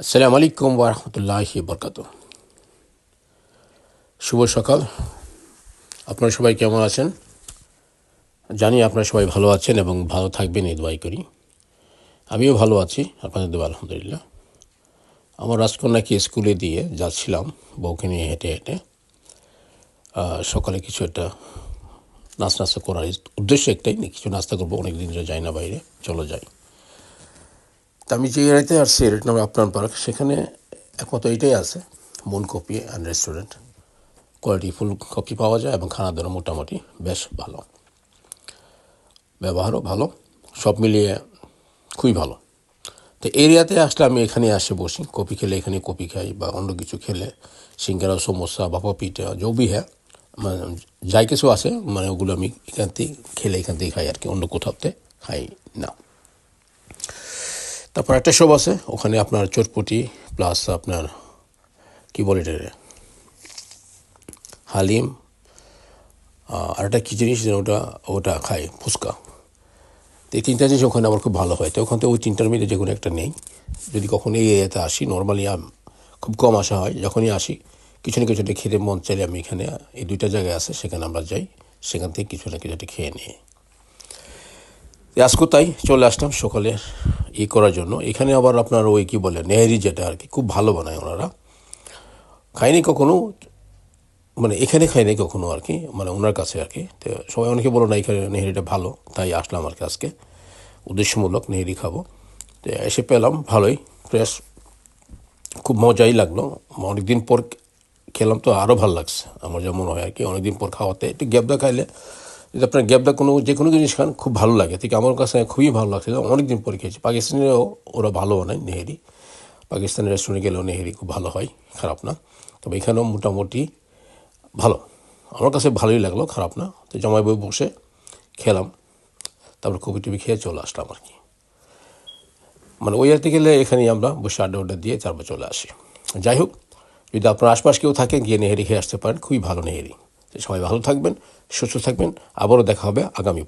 আসসালামু আলাইকুম ওরহমতুল্লাহি বরকাত শুভ সকাল। আপনারা সবাই কেমন আছেন? জানি আপনারা সবাই ভালো আছেন এবং ভালো থাকবেন, এই দোয়াই করি। আমিও ভালো আছি, আপনাদের দেবো আলহামদুলিল্লাহ। আমার রাজকন্যাকে স্কুলে দিয়ে যাচ্ছিলাম, বউকে নিয়ে হেঁটে হেঁটে। সকালে কিছু একটা নাস্তা নাস্তা করার উদ্দেশ্য একটাই, কিছু নাস্তা করব অনেক দিন যাই না বাইরে, চলো যাই। আমি যে এরিয়াতে আসছি এর নাম আপনার পার্ক সেখানে একমাত্র এইটাই আছে মন কপি অ্যান্ড রেস্টুরেন্ট কোয়ালিটি ফুল কপি পাওয়া যায় এবং খানা দানা মোটামুটি, বেশ ভালো। ব্যবহারও ভালো, সব মিলিয়ে খুবই ভালো। তো এরিয়াতে আসলে আমি এখানে আসে বসি, কপি খেলে এখানে কপি খাই বা অন্য কিছু খেলে, সিঙ্গারা, সমোসা বা পিঠা জবি হ্যাঁ মানে যাই কিছু আছে মানে ওগুলো আমি এখান থেকে খেলে এখান থেকে খাই আর কি, অন্য কোথাওতে খাই না। তারপর একটা শপ আছে, ওখানে আপনার চটপটি প্লাস আপনার, কি বলে এটা? হালিম আর একটা কী জিনিস ওটা ওটা খায়? ফুচকা। তো এই তিনটা জিনিস ওখানে আমার খুব ভালো হয়। তো ওখান থেকে ওই তিনটার মধ্যে যে কোনো একটা নেই। যদি কখনো এই এরিয়াতে আসি নর্মালি খুব কম আসা হয়। যখনই আসি, কিছু না কিছু একটা খেতে মন চাইলে আমি এখানে, এই দুইটা জায়গায় আছে, সেখানে আমরা যাই। সেখান থেকে কিছু না কিছু একটা খেয়ে নিই। আজকে তাই, চলে আসলাম সকালে ই করার জন্য। এখানে আবার আপনার ওই কি বলে, নেহেরি যেটা আর কি, খুব ভালো বানায় ওনারা। খাইনি কখনো? মানে এখানে খাইনি কখনো আর কি মানে ওনার কাছে আর কি। তো সবাই অনেকে বলো, না, এখানে নেহেরিটা ভালো, তাই আসলাম আর কি আজকে। উদ্দেশ্যমূলক নেহেরি খাব। তো এসে পেলাম, ভালোই ফ্রেশ খুব মজাই লাগল। অনেকদিন পর খেলাম তো আরও ভালো লাগছে। আমার যেমন হয় আর কি, অনেকদিন পর খাওয়াতে, একটু গ্যাবদা খাইলে যদি আপনার গ্যাবদা কোনো, যে কোনো জিনিস খান, খুব ভালো লাগে। ঠিক আমার কাছে খুবই ভালো লাগছে। অনেকদিন পরে খেয়েছি। পাকিস্তানেও ওরা ভালো বানায়, নেহেরি। পাকিস্তানি রেস্টুরেন্টে গেলেও নেহেরি খুব ভালো হয়, খারাপ না। তবে এখানেও মোটামুটি ভালো। আমার কাছে ভালোই লাগল, খারাপ না। তো জমায় বই বসে খেলাম। তারপর কপি টপি খেয়ে চলে আসলাম আর কি। মানে ওই আরতে গেলে এখানেই আমরা বসে আড্ডা আড্ডা দিয়ে তারপর চলে আসি। যাই হোক, যদি আপনার আশপাশ কেউ থাকেন, গিয়ে নেহেরি খেয়ে আসতে পারেন। খুবই ভালো নেহেরি। সবাই ভালো থাকবেন সুস্থ থাকবেন আবারও দেখা হবে আগামী